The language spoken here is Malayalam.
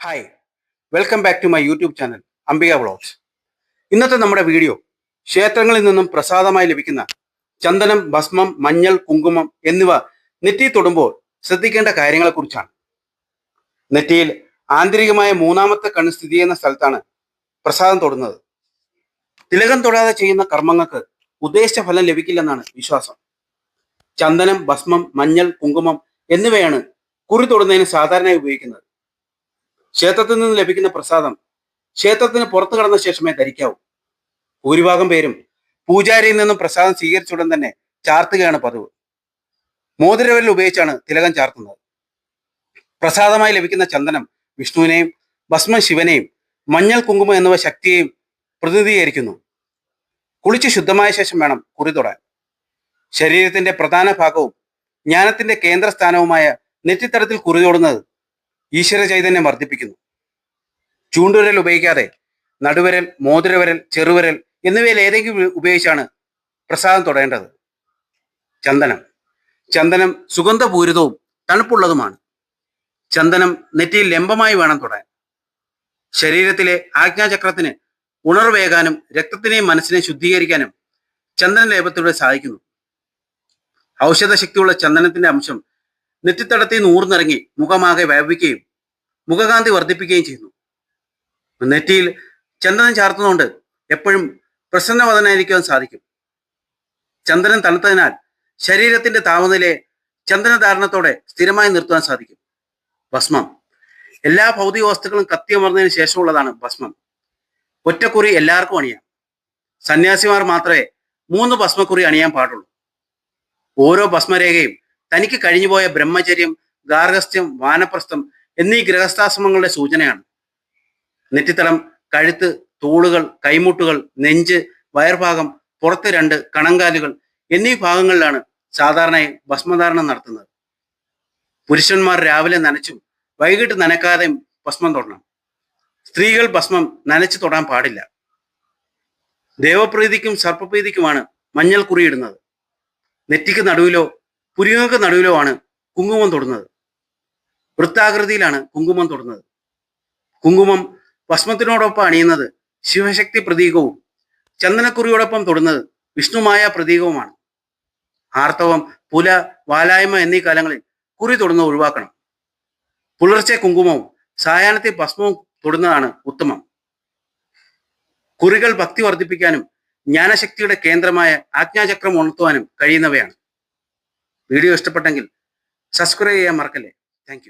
Hi welcome back to my YouTube channel Ambika vlogs ഇന്നത്തെ നമ്മുടെ വീഡിയോ ക്ഷേത്രങ്ങളിൽ നിന്നും പ്രസാദമായി ലഭിക്കുന്ന ചന്ദനം ഭസ്മം മഞ്ഞൾ കുങ്കുമം എന്നിവ നെറ്റി തൊടുമ്പോൾ ശ്രദ്ധിക്കേണ്ട കാര്യങ്ങളെക്കുറിച്ചാണ്. നെറ്റിയിൽ ആന്തരികമായ മൂന്നാമത്തെ കണ്ണ് സ്ഥിതി ചെയ്യുന്ന സ്ഥലത്താണ് പ്രസാദം തൊടുന്നത്. തിലകം തൊടാതെ ചെയ്യുന്ന കർമ്മങ്ങൾക്ക് ഉദ്ദേശിച്ച ഫലം ലഭിക്കില്ലെന്നാണ് വിശ്വാസം. ചന്ദനം ഭസ്മം മഞ്ഞൾ കുങ്കുമം എന്നിവയാണ് കുറി തൊടുന്നതിന് സാധാരണയായി ഉപയോഗിക്കുന്നത്. ക്ഷേത്രത്തിൽ നിന്ന് ലഭിക്കുന്ന പ്രസാദം ക്ഷേത്രത്തിന് പുറത്തു കടന്ന ശേഷമേ ധരിക്കാവൂ. ഭൂരിഭാഗം പേരും പൂജാരിയിൽ നിന്നും പ്രസാദം സ്വീകരിച്ചുടൻ തന്നെ ചാർത്തുകയാണ് പതിവ്. മോതിരവരിൽ ഉപയോഗിച്ചാണ് തിലകം ചാർത്തുന്നത്. പ്രസാദമായി ലഭിക്കുന്ന ചന്ദനം വിഷ്ണുവിനെയും ഭസ്മം ശിവനെയും മഞ്ഞൾ കുങ്കുമം എന്നിവ ശക്തിയെയും പ്രതിനിധീകരിക്കുന്നു. കുളിച്ച് ശുദ്ധമായ ശേഷം വേണം കുറി തൊടാൻ. ശരീരത്തിന്റെ പ്രധാന ഭാഗവും ജ്ഞാനത്തിന്റെ കേന്ദ്രസ്ഥാനവുമായ നെറ്റിത്തടത്തിൽ കുറി തൊടുന്നത് ഈശ്വര ചൈതന്യം വർദ്ധിപ്പിക്കുന്നു. ചൂണ്ടുവിരൽ ഉപയോഗിക്കാതെ നടുവരൽ മോതിരവരൽ ചെറുവരൽ എന്നിവയിൽ ഏതെങ്കിലും ഉപയോഗിച്ചാണ് പ്രസാദം തൊടേണ്ടത് ചന്ദനം. ചന്ദനം സുഗന്ധപൂരിതവും തണുപ്പുള്ളതുമാണ്. ചന്ദനം നെറ്റിയിൽ ലംബമായി വേണം തൊടാൻ. ശരീരത്തിലെ ആജ്ഞാചക്രത്തിന് ഉണർവേകാനും രക്തത്തിനെയും മനസ്സിനെ ശുദ്ധീകരിക്കാനും ചന്ദന ലേപത്തിലൂടെ സാധിക്കുന്നു. ഔഷധശക്തിയുള്ള ചന്ദനത്തിന്റെ അംശം നെറ്റിത്തടത്തിൽ നിന്ന് ഊർന്നിറങ്ങി മുഖമാകെ വ്യാപിക്കുകയും മുഖകാന്തി വർദ്ധിപ്പിക്കുകയും ചെയ്യുന്നു. നെറ്റിയിൽ ചന്ദനം ചാർത്തുന്നതുകൊണ്ട് എപ്പോഴും പ്രസന്നവതനായിരിക്കാൻ സാധിക്കും. ചന്ദനം തണുത്തതിനാൽ ശരീരത്തിന്റെ താപനിലയെ ചന്ദനധാരണത്തോടെ സ്ഥിരമായി നിർത്തുവാൻ സാധിക്കും. ഭസ്മം. എല്ലാ ഭൗതിക വസ്തുക്കളും കത്തിയമർന്നതിന് ശേഷമുള്ളതാണ് ഭസ്മം. ഒറ്റക്കുറി എല്ലാവർക്കും അണിയാം. സന്യാസിമാർ മാത്രമേ മൂന്ന് ഭസ്മക്കുറി അണിയാൻ പാടുള്ളൂ. ഓരോ ഭസ്മരേഖയും തനിക്ക് കഴിഞ്ഞുപോയ ബ്രഹ്മചര്യം ഗാർഹസ്ഥ്യം വാനപ്രസ്ഥം എന്നീ ഗൃഹസ്ഥാശ്രമങ്ങളുടെ സൂചനയാണ്. നെറ്റിത്തളം കഴുത്ത് തോളുകൾ കൈമുട്ടുകൾ നെഞ്ച് വയർഭാഗം പുറത്ത് രണ്ട് കണങ്കാലുകൾ എന്നീ ഭാഗങ്ങളിലാണ് സാധാരണയായി ഭസ്മധാരണം നടത്തുന്നത്. പുരുഷന്മാർ രാവിലെ നനച്ചും വൈകിട്ട് നനക്കാതെയും ഭസ്മം തൊടണം. സ്ത്രീകൾ ഭസ്മം നനച്ചു തൊടാൻ പാടില്ല. ദേവപ്രീതിക്കും സർപ്പപ്രീതിക്കുമാണ് മഞ്ഞൾ കുറിയിടുന്നത്. നെറ്റിക്ക് നടുവിലോ പുരികങ്ങൾക്ക് നടുവിലുമാണ് കുങ്കുമം തൊടുന്നത്. വൃത്താകൃതിയിലാണ് കുങ്കുമം തൊടുന്നത്. കുങ്കുമം ഭസ്മത്തിനോടൊപ്പം അണിയുന്നത് ശിവശക്തി പ്രതീകവും ചന്ദനക്കുറിയോടൊപ്പം തൊടുന്നത് വിഷ്ണുമായ പ്രതീകവുമാണ്. ആർത്തവം പുല വാലായ്മ എന്നീ കാലങ്ങളിൽ കുറി തൊടുന്നത് ഒഴിവാക്കണം. പുലർച്ചെ കുങ്കുമവും സായാഹ്നത്തെ ഭസ്മവും തൊടുന്നതാണ് ഉത്തമം. കുറികൾ ഭക്തി വർദ്ധിപ്പിക്കാനും ജ്ഞാനശക്തിയുടെ കേന്ദ്രമായ ആജ്ഞാചക്രം ഉണർത്തുവാനും കഴിയുന്നവയാണ്. വീഡിയോ ഇഷ്ടപ്പെട്ടെങ്കിൽ സബ്സ്ക്രൈബ് ചെയ്യാൻ മറക്കല്ലേ? താങ്ക്